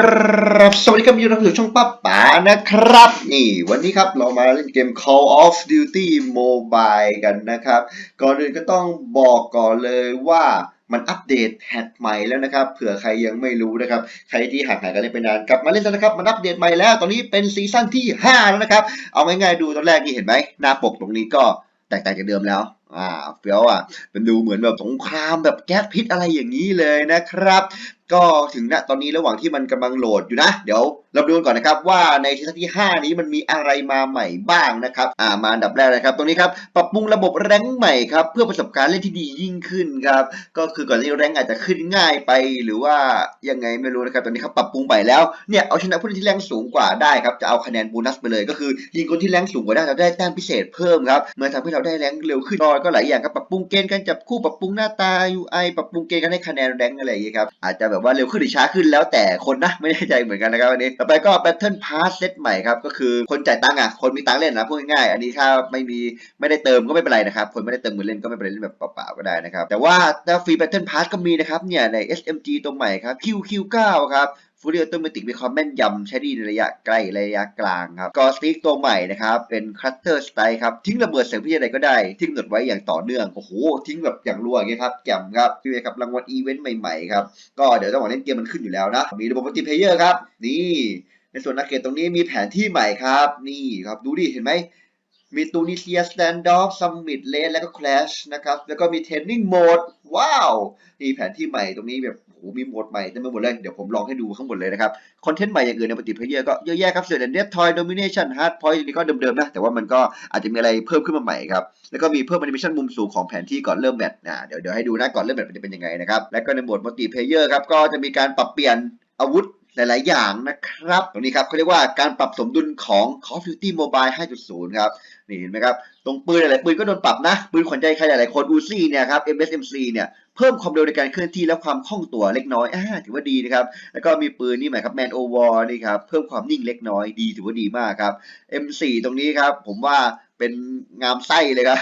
ครับสวัสดีครับยินดีต้อนรับสู่ช่องป้าป๋านะครับ นี่วันนี้ครับเรามาเล่นเกม Call of Duty Mobile กันนะครับ ก่อนอื่นก็ต้องบอกก่อนเลยว่ามันอัปเดตแพทใหม่แล้วนะครับ เผื่อใครยังไม่รู้นะครับ ใครที่ห่างหายกันเล่นไปนานกลับมาเล่นแล้วนะครับ มันอัปเดตใหม่แล้ว ตอนนี้เป็นซีซั่นที่ 5 แล้วนะครับ เอาง่ายๆดูตอนแรกนี่เห็นไหมหน้าปกตรงนี้ก็แตกต่างจากเดิมแล้วอ่าเฟี้ยวอะเป็นดูเหมือนแบบสงครามแบบแก๊สพิษอะไรอย่างนี้เลยนะครับ ก็ถึงณตอนนี้ระหว่างที่มันกำลังโหลดอยู่นะ เดี๋ยวเราดูกันก่อนนะครับว่าในซีซั่นที่ 5 นี้มันมีอะไรมาใหม่บ้างนะครับอ่ามาอันดับแรกเลยครับ ตรงนี้ครับปรับปรุงระบบแรงใหม่ครับเพื่อประสบการณ์เล่นที่ดียิ่งขึ้นครับก็คือก่อนที่แรงอาจจะขึ้นง่ายไป หรือว่ายังไงไม่รู้นะครับตอนนี้เขาปรับปรุงใหม่แล้วเนี่ยเอาชนะผู้เล่นที่แรงสูงกว่าได้ครับจะเอาคะแนนโบนัสไปเลย ก็คือยิงคนที่แรงสูงกว่าได้เราได้แต้มพิเศษเพิ่มครับเมื่อทำให้เราได้แรงเร็วขึ้นก็ก็หลายอย่างครับปรับปรุงเกณฑ์การจับคู่ปรับปรุงหน้าตา UI ปรับปรุงเกณฑ์การให้คะแนนแรงอะไรอย่างเงี้ยครับอาจจะแบบว่าเร็วขึ้นหรือช้าขึ้นแล้วแต่คนนะไม่แน่ใจเหมือนกันนะครับอันนี้ ต่อไปก็ Battle Pass เซตใหม่ครับก็คือคนจ่ายตังค์อะคนมีตังค์เล่นนะพูดง่ายๆอันนี้ถ้าไม่มีไม่ได้เติมก็ไม่เป็นไรนะครับคนไม่ได้เติมเงินเล่นก็ไม่เป็นไรเล่นแบบเปล่าๆก็ได้นะครับแต่ว่าถ้าฟรี Battle Pass ก็มีนะครับเนี่ยใน SMG ตัวใหม่ครับ QQ9 ครับ ฟูริโอตัวเมติกมีความแม่นยำใช้ดีในระยะใกล้ระยะกลางครับกอสติกตัวใหม่นะครับเป็นคัตเตอร์สไตล์ครับทิ้งระเบิดใส่ผู้ใดก็ได้ทิ้งกำหนดไว้อย่างต่อเนื่องโอ้โหทิ้งแบบอย่างรัวอย่างเงี้ยครับแจ่มครับพี่เวครับรางวัลอีเวนต์ใหม่ๆครับก็เดี๋ยวจังหวะเล่นเกมมันขึ้นอยู่แล้วนะมีระบบมัลติเพเยอร์ครับนี่ในส่วนนักเก็ตตรงนี้มีแผนที่ใหม่ครับนี่ครับดูดิเห็นไหม มีตูนิเซียสแตนด์อฟซัมมิตเลสแล้วก็คลาชนะครับ แล้วก็มีเทนนิ่งโหมด ว้าว นี่แผนที่ใหม่ตรงนี้แบบโอ้โหมีโหมดใหม่เต็มไปหมดเลย เดี๋ยวผมลองให้ดูข้างบนเลยนะครับ คอนเทนต์ใหม่อย่างอื่นในปฏิเพเยอร์ก็เยอะแยะครับส่วนเน็ตทอยโดมิเนชั่นฮาร์ดพอยต์นี่ก็เดิมๆนะ แต่ว่ามันก็อาจจะมีอะไรเพิ่มขึ้นมาใหม่ครับ แล้วก็มีเพิ่มแอนิเมชั่นมุมสูงของแผนที่ก่อนเริ่มแมตช์นะเดี๋ยวเดี๋ยวให้ดูนะก่อนเริ่มแมตช์มันจะเป็นยังไงนะครับแล้วก็ในโหมดมัลติเพเยอร์ครับก็จะมีการปรับเปลี่ยนอาวุธ หลาย ๆ อย่างนะครับ ตรงนี้ครับเขาเรียกว่าการปรับสมดุลของ Call of Duty Mobile 5.0 ครับ นี่เห็นไหมครับ ตรงปืนหลายๆปืนก็โดนปรับนะ ปืนขวัญใจใครหลาย ๆ คน Uzi เนี่ยครับ MSMC เนี่ยเพิ่มความเร็วในการเคลื่อนที่และความคล่องตัวเล็กน้อยอ่าถือว่าดีนะครับ แล้วก็มีปืนนี่หมายครับ Man o War นี่ครับ เพิ่มความนิ่งเล็กน้อยดีถือว่าดีมากครับ M4 ตรงนี้ครับผมว่า เป็นงามไส้เลยครับ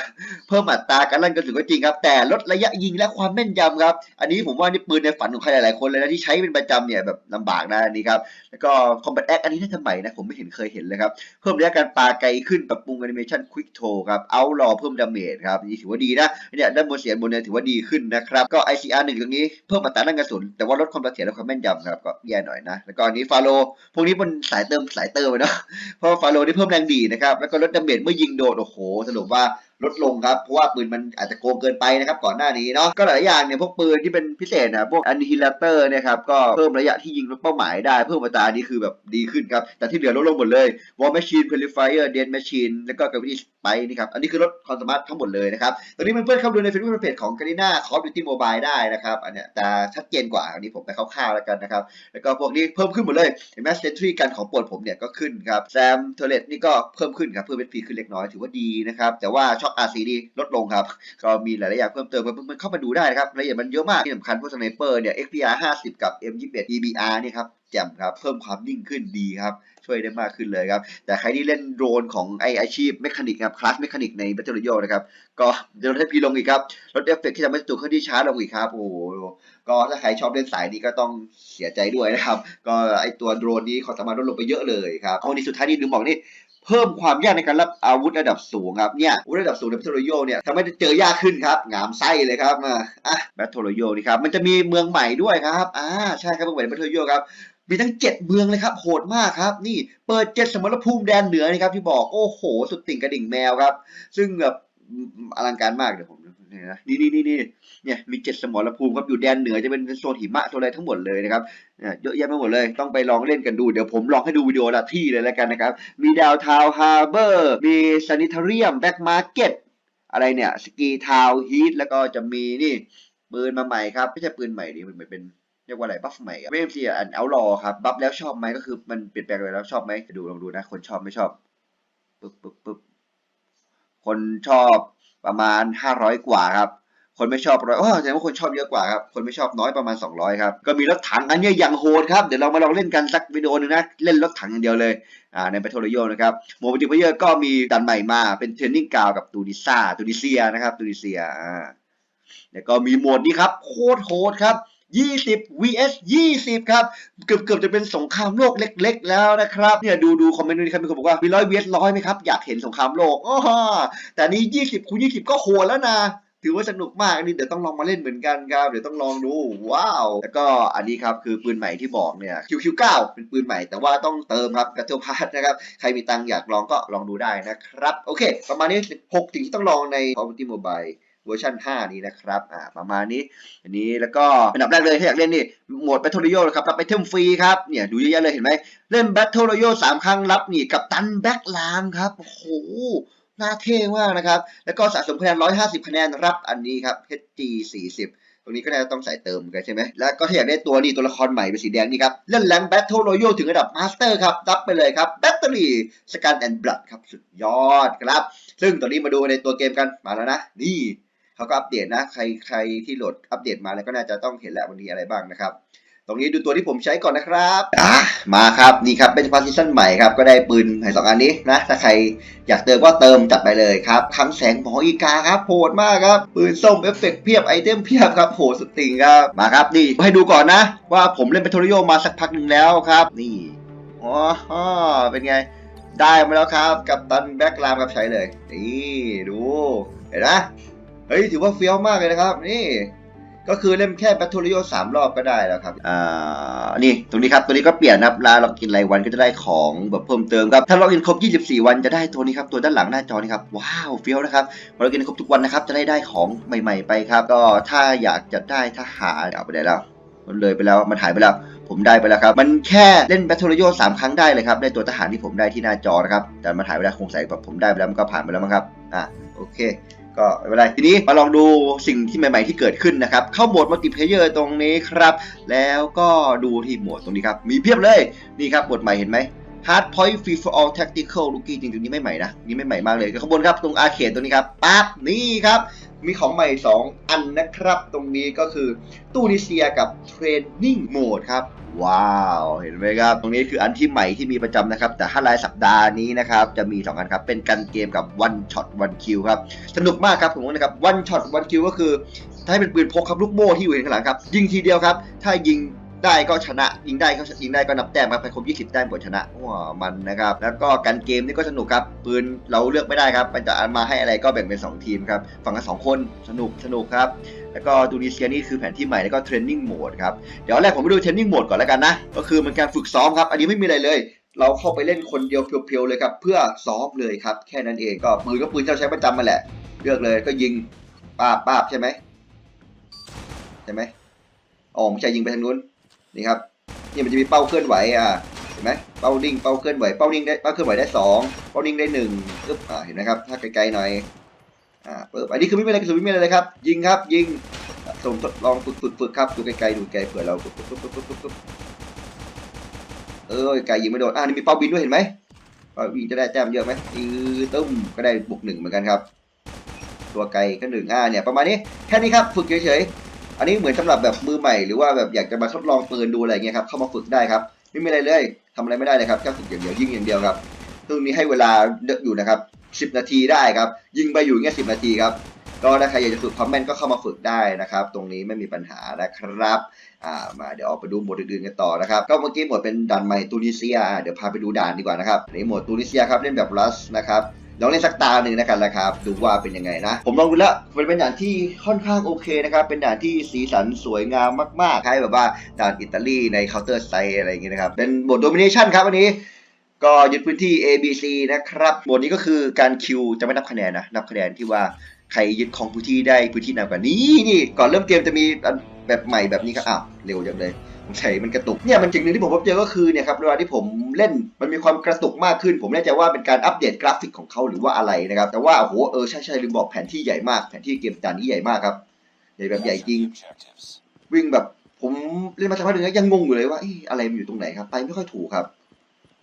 เพิ่มอัตราการลั่นกระสุนก็จริงครับ แต่ลดระยะยิงและความแม่นยำครับ อันนี้ผมว่านี่ปืนในฝันของใครหลายๆคนเลยนะที่ใช้เป็นประจำเนี่ยแบบลำบากนะอันนี้ครับ แล้วก็ Combat Act อันนี้น่าจะใหม่นะผมไม่เห็นเคยเห็นเลยครับ เพิ่มระยะการปาไกลขึ้นปรับปรุงแอนิเมชัน Quick Throw ครับ Outlaw เพิ่มดาเมจครับนี่ถือว่าดีนะเนี่ยด้านบนเสียงบนเนี่ยถือว่าดีขึ้นนะครับก็ ICR 1ตรงนี้เพิ่มอัตราลั่นกระสุนแต่ว่าลดความเสถียรและความแม่นยำครับก็แย่หน่อยนะแล้วก็อันนี้ฟาโลพวกนี้มันสายเติมสายเติมเนาะเพราะว่าฟาโลนี่เพิ่มแรงดีนะครับแล้วก็ลดดาเมจเมื่อยิงโดนโอ้โหสรุปว่า ลดลงครับ เพราะว่าปืนมันอาจจะโกงเกินไปนะครับก่อนหน้านี้เนาะก็หลายอย่างเนี่ยพวกปืนที่เป็นพิเศษนะพวกอันฮิลเตอร์เนี่ยครับก็เพิ่มระยะที่ยิงเป้าหมายได้ เพิ่มอัตรานี่คือแบบดีขึ้นครับ แต่ที่เหลือลดลงหมดเลย War Machine Purifier Dead Machine แล้วก็ Gravity Spike นี่ครับอันนี้คือลดความสามารถทั้งหมดเลยนะครับตอนนี้เพื่อนๆเข้าดูใน Facebook Fanpage ของ Garena Call of Duty Mobile ได้นะครับอันเนี้ยแต่ชัดเจนกว่าอันนี้ผมไปคร่าวๆแล้วกันนะครับแล้วก็พวกนี้เพิ่มขึ้นหมดเลยเห็นไหมเซนทรีกันของปรดผมเนี่ยก็ขึ้นครับแซมเทเลตนี่ก็เพิ่มขึ้นครับเพิ่มเป็นฟีขึ้นเล็กน้อยถือว่าดีนะครับแต่ว่าชช็อค RC นี่ลดลงครับ ก็มีหลายๆอย่างเพิ่มเติมเพื่อนๆเข้ามาดูได้นะครับรายละเอียดมันเยอะมากที่สำคัญพวกสไนเปอร์เนี่ย XPR 50 กับ M21 EBR นี่ครับแจ่มครับ เพิ่มความนิ่งขึ้นดีครับช่วยได้มากขึ้นเลยครับ แต่ใครที่เล่นโดรนของไออาชีพเมคานิกครับคลาสเมคานิกใน Battle Royale นะครับ ก็จะลดให้พีลงอีกครับลดเอฟเฟกต์ที่ทำให้ตัวเครื่องที่ช้าลงอีกครับ โอ้โห ก็ถ้าใครชอบเล่นสายนี้ก็ต้องเสียใจด้วยนะครับ ก็ไอตัวโดรนนี้ขาสามารถลดลงไปเยอะเลยครับเอานี้สุดท้ายนี่ลืมบอกนี่ เพิ่มความยากในการรับอาวุธระดับสูงครับเนี่ยอาวุธระดับสูงใน Battle Royale เนี่ยทำให้เจอยากขึ้นครับงามไส้เลยครับมาอะ Battle Royale นี่ครับมันจะมีเมืองใหม่ด้วยครับอ่าใช่ครับเมืองใหม่ใน Battle Royale ครับมีทั้ง 7 เมืองเลยครับโหดมากครับ นี่เปิดเจ็ดสมรภูมิแดนเหนือนะครับที่บอกโอ้โห สุดติ่งกระดิ่งแมวครับ ซึ่งแบบอลังการมากเดี๋ยวผม นี่นะนี่นี่นี่เนี่ยมีเจ็ดสมรภูมิครับอยู่แดนเหนือจะเป็นโซนหิมะโซนอะไรทั้งหมดเลยนะครับเนี่ยเยอะแยะไปหมดเลยต้องไปลองเล่นกันดูเดี๋ยวผมลองให้ดูวิดีโอละที่เลยแล้วกันนะครับ มีดาวทาวฮาร์เบอร์มีซานิทาเรียมแบ็กมาร์เก็ตอะไรเนี่ยสกีทาวฮีทแล้วก็จะมีนี่ปืนมาใหม่ครับไม่ใช่ปืนใหม่ดิมันเหมือนเป็นเรียกว่าอะไรบัฟใหม่เวฟซีอันเอารอครับบัฟแล้วชอบไหมก็คือมันเปลี่ยนแปลงไปแล้วชอบไหมดูลองดูนะคนชอบไม่ชอบปึ๊บปึ๊บปึ๊บคนชอบ ประมาณ 500 กว่าครับ คนไม่ชอบร้อยโอ้แสดงว่าคนชอบเยอะกว่าครับ คนไม่ชอบน้อยประมาณ 200 ครับ ก็มีรถถังอันเนี้ยอย่างโหดครับ เดี๋ยวเรามาลองเล่นกันสักวิดีโอหนึงนะ เล่นรถถังอย่างเดียวเลย อ่า ในไปโทรโยนะครับโมบิลิเพเยอร์ก็มีดันใหม่มา เป็นเทรนนิ่งกาวกับตูนิซาตูนิเซียนะครับตูนิเซีย อ่า แล้วก็มีโหมดนี้ครับ โคตรโหดครับ 20 vs 20 ครับ เกือบเกือบจะเป็นสงครามโลกเล็ก ๆ แล้วนะครับเนี่ยดูดูคอมเมนต์นี้ครับมีคนบอกว่ามีร้อย vs ร้อยไหมครับ อยากเห็นสงครามโลกอ้อแต่นี้ 20คูณ20 ก็โหดแล้วนะถือว่าสนุกมากอันนี้เดี๋ยวต้องลองมาเล่นเหมือนกันครับ เดี๋ยวต้องลองดูว้าว แล้วก็อันนี้ครับคือปืนใหม่ที่บอกเนี่ย QQ9 เป็นปืนใหม่แต่ว่าต้องเติมครับกระเทียวพาร์นะครับ ใครมีตังค์อยากลองก็ลองดูได้นะครับ โอเค ประมาณนี้ 6 สิ่งที่ต้องลองใน Call of Duty Mobile เวอร์ชัน5 นี้นะครับอ่าประมาณนี้อันนี้แล้วก็อันดับแรกเลยถ้าอยากเล่นนี่โหมด Battle Royale ครับรับไอเทมฟรีครับเนี่ยดูเยอะแยะเลยเห็นไหมเล่น Battle Royale สามครั้งรับนี่กับตันแบ็กลามครับโอ้โหน่าเท่มากนะครับ แล้วก็สะสมคะแนน 150 คะแนนรับอันนี้ครับ HG 40ตรงนี้ก็น่าจะต้องใส่เติมกันใช่ไหม แล้วก็ถ้าอยากได้ตัวนี้ตัวละครใหม่เป็นสีแดงนี่ครับ เล่นแรง Battle Royale ถึงระดับ Master ครับ รับไปเลยครับ Battery Scan and Blood ครับ สุดยอดครับ ซึ่งตอนนี้มาดูในตัวเกมกันมาแล้วนะ นี่ เขาก็อัปเดตนะ ใครใครที่โหลดอัปเดตมาแล้วก็น่าจะต้องเห็นแล้ววันนี้อะไรบ้างนะครับ ตรงนี้ดูตัวที่ผมใช้ก่อนนะครับอะมาครับนี่ครับเป็นพาร์ติชันใหม่ครับ ก็ได้ปืนให้สองอันนี้นะ ถ้าใครอยากเติมก็เติมจัดไปเลยครับคังแสงหมออีกาครับโหดมากครับ ปืนส้มเอฟเฟกต์เพียบไอเทมเพียบครับโหดสุดติ่งครับ มาครับนี่ให้ดูก่อนนะ ว่าผมเล่นเป็นโทริโยมาสักพักหนึ่งแล้วครับ นี่อ๋อเป็นไงได้มาแล้วครับ กับตันแบ็กลามครับใช้เลย นี่ ดู เห็นไหม เฮ้ยถือว่าเฟี้ยวมากเลยนะครับ นี่ ก็คือเล่นแค่ Battle Royale สามรอบก็ได้แล้วครับ อ่า นี่ตรงนี้ครับ ตัวนี้ก็เปลี่ยนนะครับเวลาเรากินรายวันก็จะได้ของแบบเพิ่มเติมครับ ถ้าเรากินครบ 24 วันจะได้ตัวนี้ครับ ตัวด้านหลังหน้าจอนี่ครับ ว้าว เฟี้ยวนะครับพอเรากินครบทุกวันนะครับ จะได้ได้ของใหม่ ๆ ไปครับ ก็ถ้าอยากจะได้ทหารเอาไปได้แล้ว มันเลยไปแล้ว มันหายไปแล้วผมได้ไปแล้วครับ มันแค่เล่น Battle Royale สามครั้งได้เลยครับ ได้ตัวทหารที่ผมได้ที่หน้าจอนะครับ แต่มันหายไปแล้วคงใส่แบบผมได้ไปแล้วมันก็ผ่านไปแล้วมั้งครับ อะ โอเค ก็ไม่เป็นไรทีนี้มาลองดูสิ่งที่ใหม่ ๆที่เกิดขึ้นนะครับ เข้าโหมดมัลติเพเยอร์ตรงนี้ครับ แล้วก็ดูที่โหมดตรงนี้ครับ มีเพียบเลย นี่ครับโหมดใหม่เห็นไหม Hard Point Free for All Tactical Rookie จริงๆนี่ไม่ใหม่นะ นี่ไม่ใหม่มากเลยข้างบนครับ ตรงอาเคดตรงนี้ครับปั๊บนี่ครับ มีของใหม่ 2 อันนะครับ ตรงนี้ก็คือตู้นิเซียกับเทรนนิ่งโหมดครับ ว้าว เห็นไหมครับ ตรงนี้คืออันที่ใหม่ที่มีประจำนะครับ แต่ถ้ารายสัปดาห์นี้นะครับ จะมี 2 อันครับ เป็นกันเกมกับ One Shot One Kill ครับ สนุกมากครับผมนะครับ One Shot One Kill ก็คือ ถ้าให้เป็นปืนพกครับลูกโม่ที่อยู่ข้างหลังครับ ยิงทีเดียวครับ ถ้ายิงได้ก็ชนะ ยิงได้ก็ยิงได้ก็นับแต้มครับไปครบ20 แต้มผลชนะว้าวมันนะครับ แล้วก็การเกมนี่ก็สนุกครับปืนเราเลือกไม่ได้ครับมันจะมาให้อะไรก็แบ่งเป็น 2 ทีมครับฝั่งละสองคนสนุกสนุกครับ แล้วก็ดูนิเซียนี่คือแผนที่ใหม่แล้วก็เทรนนิ่งโหมดครับ เดี๋ยวแรกผมไปดูเทรนนิ่งโหมดก่อนแล้วกันนะ ก็คือมันการฝึกซ้อมครับ อันนี้ไม่มีอะไรเลย เราเข้าไปเล่นคนเดียวเพียวๆเลยครับ เพื่อซ้อมเลยครับ แค่นั้นเอง ก็ปืนก็ปืนที่เราใช้ประจำมาแหละ เลือกเลยก็ยิงป้าบป้าบใช่ไหมใช่ไหมอ๋อไม่ใช่ยิงไปทางนู้น นี่ครับ นี่มันจะมีเป้าเคลื่อนไหวอะเห็นไหมเป้านิ่งเป้าเคลื่อนไหว เป้านิ่งได้ เป้าเคลื่อนไหวได้สองเป้านิ่งได้หนึ่งปึ๊บอ่าเห็นไหมครับ ถ้าไกลๆหน่อย อ่าเปึ๊บอันนี้คือไม่มีอะไรคือไม่มีอะไรเลยครับ ยิงครับ ยิงส่งทดลองฝึกฝึกฝึกครับ ดูไกลๆดูไกลเผื่อเราเออไกลยิงไม่โดนอ่านี่มีเป้าบินด้วยเห็นไหมเป้าบินจะได้แต้มเยอะไหมอือตึ้มก็ได้บวกหนึ่งเหมือนกันครับ ตัวไกลก็หนึ่งอ่าเนี่ยประมาณนี้แค่นี้ครับฝึกเฉยๆอันนี้เหมือนสำหรับแบบมือใหม่หรือว่าแบบอยากจะมาทดลองปืนดูอะไรเงี้ยครับเข้ามาฝึกได้ครับไม่มีอะไรเลยทำอะไรไม่ได้เลยครับแค่ฝึกอย่างเดียวยิงอย่างเดียวครับ ซึ่งนี้ให้เวลาเยอะอยู่นะครับ 10 นาทีได้ครับ ยิงไปอยู่เงี้ยสินาทีครับก็ถ้าใครอยากจะฝึกความแม่นก็เข้ามาฝึกได้นะครับ ตรงนี้ไม่มีปัญหานะครับอ่ามาเดี๋ยวออกไปดูหมดอื่นๆกันต่อนะครับ ก็เมื่อกี้หมดเป็นด่านใหม่ตูนิเซีย เดี๋ยวพาไปดูด่านดีกว่านะครับในโหมดตูนิเซียครับเล่นแบบรัสนะครับลองเล่นสักตาหนึ่งนะกันละครับ ดูว่าเป็นยังไงนะ ผมลองดูแล้วมันเป็นด่านที่ค่อนข้างโอเคนะครับ เป็นด่านที่สีสันสวยงามมากๆคล้ายแบบว่าด่านอิตาลีใน Counter Strike อะไรอย่างเงี้ยนะครับ เป็นโหมด Domination ครับวันนี้ ก็ยึดพื้นที่ A B C นะครับโหมดนี้ก็คือการคิวจะไม่นับคะแนนนะ นับคะแนนที่ว่าใครยึดของพื้นที่ได้พื้นที่นำกว่านี้นี่ก่อนเริ่มเกมจะมีอันแบบใหม่แบบนี้ครับอ้าวเร็วจังเลยผมใส่มันกระตุกเนี่ยมันสิ่งหนึ่งที่ผมพบเจอก็คือเนี่ยครับเวลาที่ผมเล่นมันมีความกระตุกมากขึ้น ผมไม่แน่ใจว่าเป็นการอัปเดตกราฟิกของเขาหรือว่าอะไรนะครับ แต่ว่าโอ้โหเออใช่ใช่ลืมบอกแผนที่ใหญ่มากแผนที่เกมจานนี้ใหญ่มากครับใหญ่แบบใหญ่จริง วิ่งแบบผมเล่นมาสักพักหนึงแล้วยังงงอยู่เลยว่าอะไรมันอยู่ตรงไหนครับไปไม่ค่อยถูกครับ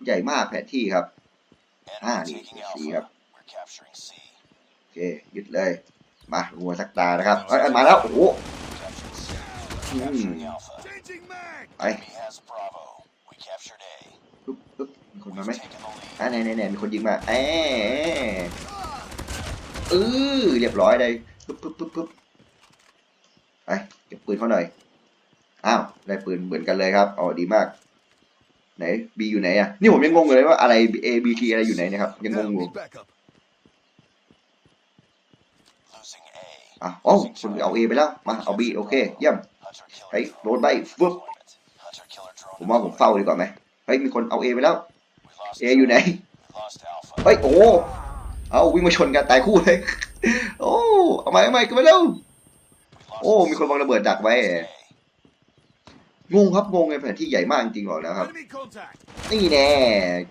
ใหญ่มากแผนที่ครับอ่านี่สีครับโอเคยึดเลย มาหัวสักตานะครับเอ้ยเอ้ยมาแล้ว โอ้โหไปปึ๊บปึ๊บมีคนมาไหมอ่าไหนไหนไหนมีคนยิงมาแอเออเรียบร้อยเลยปึ๊บปึ๊บปึ๊บปึ๊บไปเก็บปืนเขาหน่อย อ้าว ได้ปืนเหมือนกันเลยครับ อ๋อ ดีมาก ไหน B อยู่ไหนอะ นี่ผมยังงงอยู่เลยว่าอะไร A B T อะไรอยู่ไหนเนะครับ ยังงง Now อยู่ need backup. อะอ๋อคุณเอา A ไปแล้ว มาเอา B โอเค เยี่ยมเฮ้ยโดนไปฟึบผมว่าผมเฝ้าดีกว่าไหมเฮ้ยมีคนเอา A ไปแล้ว A อยู่ไหน เฮ้ย โอ้เอาวิ่งมาชนกันตายคู่เลย โอ้ เอาใหม่เอาใหม่กันไปแล้ว โอ้ มีคนวางระเบิดดักไว้ งงครับงงไงแผนที่ใหญ่มากจริงๆหรอกนะครับ Enemy contact. นี่แน่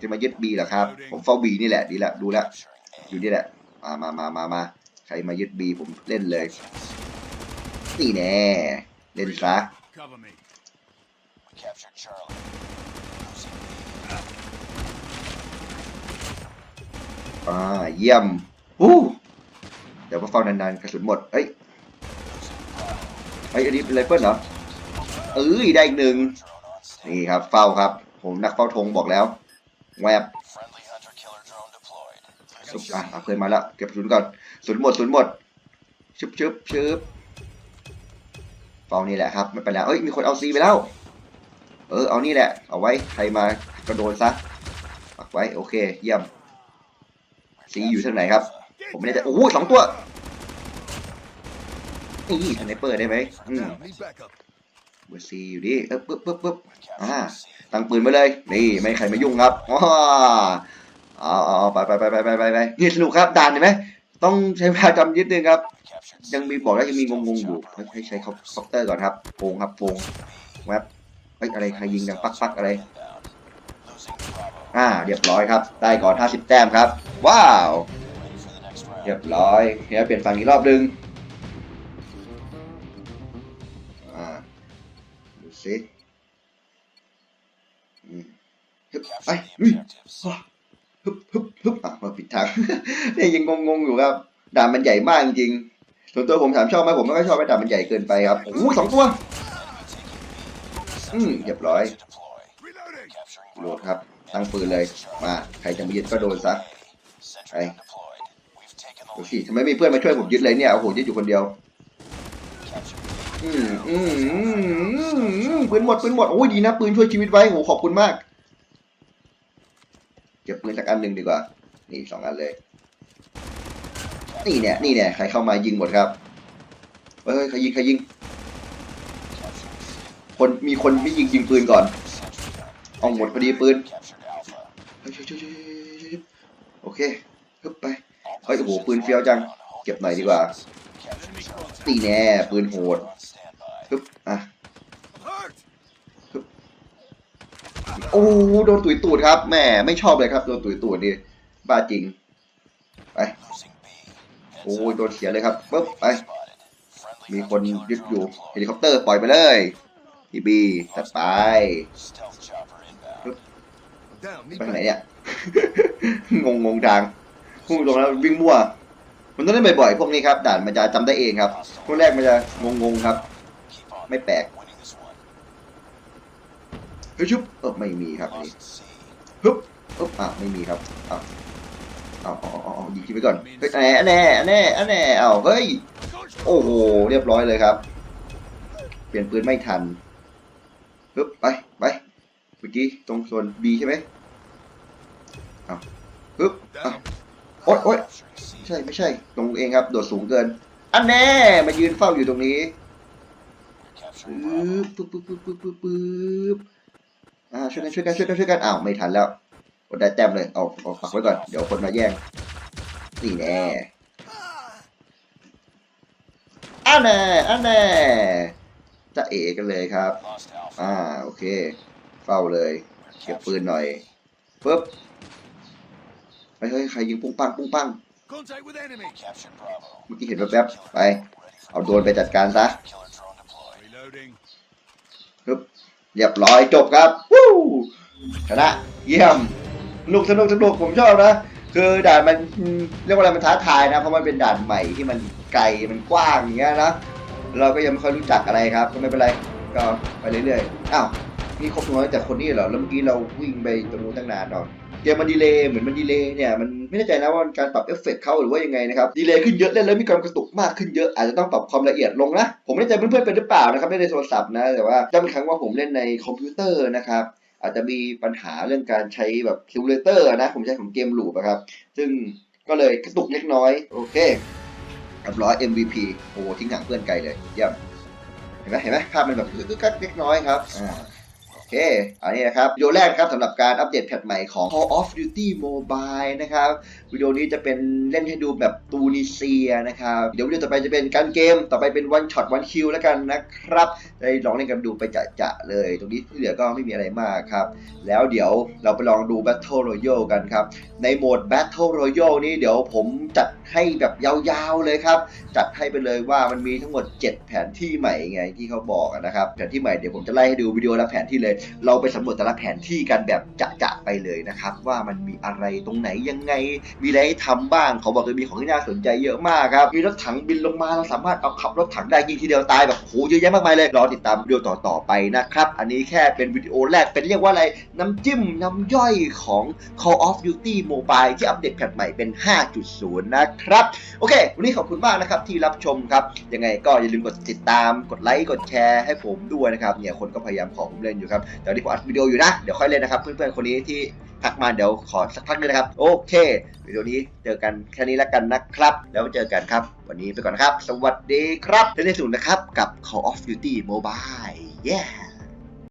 จะมายึด B เหรอครับ ผมเฝ้า B นี่แหละดีละดูแล้วอยู่นี่แหละมามามามามาใครมายึด B ผมเล่นเลย นี่แน่เล่นซะ Cover me. Captured Charlie. อ่าเยี่ยมอู้เดี๋ยวมาเฝ้านานๆกระสุนหมดเฮ้ยเฮ้ยอันนี้เป็นไรเฟิลเหรอ เอ้ยได้อีกหนึ่งนี่ครับ เฝ้าครับ ผมนักเฝ้าธงบอกแล้ว แวบสุดอะเอาเพื่อนมาแล้วเก็บกระสุนก่อนกระสุนหมดกระสุนหมดชึบชึบชึบเฝ้านี่แหละครับไม่เป็นไรเอ้ยมีคนเอาซีไปแล้วเออเอานี่แหละ เอาไว้ใครมากระโดนซะปักไว้โอเค เยี่ยมซีอยู่ทางไหนครับ ผมไม่แน่ใจโอ้โหสองตัวนี่สไนเปอร์ได้ไหมอืม บอร์ซีอยู่ดิเออปึ๊บปึ๊บปึ๊บ Captured Ah. C. ตั้งปืนไว้เลย นี่ไม่ให้ใครมายุ่งครับว้าเอาเอาเอาไปไปไปไปไปไปไปนี่สนุกครับด่านเห็นไหมต้องใช้เวลาจำยึดนึงครับ Captured C. ยังมีบอกแล้วยังมีงงๆอยู่ให้ให้ใช้คอปคอปเตอร์ก่อนครับโฟงครับโฟงแวบเฮ้ยอะไรใครยิงดังปักปักอะไร Inbound. Losing Bravo. อ่าเรียบร้อยครับ ได้ก่อน 50 แต้มครับ ว้าว Ready for the next round. เรียบร้อยเดี๋ยวเปลี่ยนฝั่งอีกรอบนึง สิอืมฮึบไป Capture the ลุย objectives. ฮึบฮึบฮึบอะมาผิดทางเนี่ยยังงงๆอยู่ครับด่านมันใหญ่มากจริงๆส่วนตัวผมถามชอบไหมผมไม่ค่อยชอบให้ด่านมันใหญ่เกินไปครับโอ้โหสองตัวอืมเรียบร้อย To deploy. Reloading. Capturing โหลดครับตั้งปืนเลยมาใครจะมายึดก็โดนซะ Sentry Hey. deployed. We've taken ดู the สิ lead. ทำไมมีเพื่อนมาช่วยผมยึดเลยเนี่ยโอ้โหยึดอยู่คนเดียว Captured อืมอืมอืมอืมอืมปืนหมดปืนหมดโอ้ยดีนะปืนช่วยชีวิตไว้โหขอบคุณมาก เก็บปืนสักอันหนึ่งดีกว่า นี่สองอันเลย นี่เนี่ยนี่เนี่ยใครเข้ามายิงหมดครับเฮ้ยใครยิงใครยิง คนมีคนไม่ยิงยิงปืนก่อนเอาหมดพอดีปืนโอเคฮึบไปเฮ้ยโอ้โหปืนเฟี้ยวจัง เก็บหน่อยดีกว่า ตีแน่ปืนโหด On standby. ฮึบอะ Hurt. โอ้โดนตุยตูดครับแหม่ไม่ชอบเลยครับโดนตุยตูดดิบ้าจริง Losing B. โอ้ยโดนเสียเลยครับปึ๊บไปมีคนยึดอยู่เฮลิคอปเตอร์ปล่อยไปเลยทีบีจัดไปไปไหนเนี่ยงงงงทางพุ่งตรงแล้ววิ่งมั่ว มันต้องเล่นบ่อยๆพวกนี้ครับด่านมันจะจำได้เองครับพวกแรกมันจะงงงๆครับ Keep on ไม่แปลก winning this one. เฮ้ยชุบเออไม่มีครับนี่ Lost C. ปึ๊บปึ๊บอะไม่มีครับอ้าวอ้าวอ๋ออ๋ออ๋อยิงคิดไว้ก่อนเฮ้ยแน่แน่แน่แน่อ้าวเฮ้ยโอ้โหเรียบร้อยเลยครับ เปลี่ยนปืนไม่ทันปึ๊บไปไปเมื่อกี้ตรงโซน B ใช่ไหมอ้าวปึ๊บอะ Down. โอ๊ยโอ๊ย Capturing C. ไม่ใช่ไม่ใช่ตรงเองครับ โดดสูงเกิน อันแน่มายืนเฝ้าอยู่ตรงนี้ปึ๊บปึ๊บปึ๊บปึ๊บปึ๊บปึ๊บอ่าช่วยกันช่วยกันช่วยกันช่วยกันอ้าวไม่ทันแล้วกดได้แต้มเลยเอาเอาปักไว้ก่อนเดี๋ยวคนมาแย่งนี่แน่อันแน่อันแน่จะเอกันเลยครับ อ่าโอเค เฝ้าเลยเก็บปืนหน่อยปึ๊บ เฮ้ยเฮ้ยใครยิงปุ้งปังปุ้งปัง Contact with enemy. Captured Bravo. เมื่อกี้เห็นแวบๆไป เอาโดรนไปจัดการซะ Killer drone deployed. Reloading. เรียบร้อยจบครับวู้ชนะเยี่ยมสนุกสนุกสนุกผมชอบนะ คือด่านมันเรียกว่าอะไรมันท้าทายนะ เพราะมันเป็นด่านใหม่ที่มันไกลมันกว้างอย่างเงี้ยนะ เราก็ยังไม่ค่อยรู้จักอะไรครับ ก็ไม่เป็นไร ก็ไปเรื่อยๆ อ้าวนี่ครบน้อยแต่คนนี้เหรอ แล้วเมื่อกี้เราวิ่งไปตรงนู้นตั้งนานเนาะ เกมมันดีเลย์เหมือนมันดีเลย์เนี่ยมันไม่แน่ใจนะว่าการปรับเอฟเฟกต์เขาหรือว่ายังไงนะครับดีเลย์ขึ้นเยอะเล่นแล้วมีความกระตุกมากขึ้นเยอะอาจจะต้องปรับความละเอียดลงนะ ผมไม่แน่ใจเพื่อนๆเป็นหรือเปล่านะครับเล่ในโทรศัพท์นะแต่ว่าจำครั้งว่าผมเล่นในคอมพิวเตอร์นะครับอาจจะมีปัญหาเรื่องการใช้แบบซิมูเลเตอร์นะผมใช้ของเกมลูปอะครับ ซึ่งก็เลยกระตุกเล็กน้อย โอเคเรียบร้อย MVP โอ้ทิ้งห่างเพื่อนไกลเลยเยี่ยมเห็นไหมเห็นไหมภาพมันแบบกึกกักเล็กน้อยครับอ่า เค อันนี้นะครับ วิดีโอแรกครับสำหรับการอัปเดตแพทใหม่ของ Call of Duty Mobile นะครับ วิดีโอนี้จะเป็นเล่นให้ดูแบบตูนิเซียนะครับ เดี๋ยววิดีโอต่อไปจะเป็นการเกม ต่อไปเป็น one shot one kill แล้วกันนะครับได้ลองเล่นกันดูไปจะๆเลย ตรงนี้ที่เหลือก็ไม่มีอะไรมากครับ แล้วเดี๋ยวเราไปลองดู Battle Royale กันครับ ในโหมด Battle Royale นี่เดี๋ยวผมจัดให้แบบยาวๆเลยครับ จัดให้ไปเลยว่ามันมีทั้งหมด 7 แผนที่ใหม่ไงที่เขาบอกนะครับ แผนที่ใหม่เดี๋ยวผมจะไล่ให้ดูวิดีโอละแผนที่เลยเราไปสำรวจแต่ละแผนที่กันแบบจะๆไปเลยนะครับ ว่ามันมีอะไรตรงไหนยังไง มีอะไรให้ทำบ้างเขาบอกเลยมีของที่น่าสนใจเยอะมากครับมีรถถังบินลงมาเราสามารถเอาขับรถถังได้ยิงทีเดียวตายแบบโหเยอะแยะมากมายเลยรอติดตามวิดีโอต่อๆไปนะครับอันนี้แค่เป็นวิดีโอแรกเป็นเรียกว่าอะไรน้ำจิ้มน้ำย่อยของ Call of Duty Mobile ที่อัปเดตแพทใหม่เป็น 5.0 นะครับ โอเค วันนี้ขอบคุณมากนะครับที่รับชมครับ ยังไงก็อย่าลืมกดติดตาม กดไลค์ กดแชร์ให้ผมด้วยนะครับ เนี่ยคนก็พยายามขอผมเล่นอยู่ครับเดี๋ยวนี้ผมอัดวิดีโออยู่นะ เดี๋ยวค่อยเล่นนะครับ เพื่อนๆคนนี้ที่ทักมาเดี๋ยวขอสักพักนึงนะครับ โอเควิดีโอนี้เจอกันแค่นี้แล้วกันนะครับ แล้วเจอกันครับ วันนี้ไปก่อนนะครับ สวัสดีครับเล่นในสุดนะครับกับ Call of Duty Mobile yeah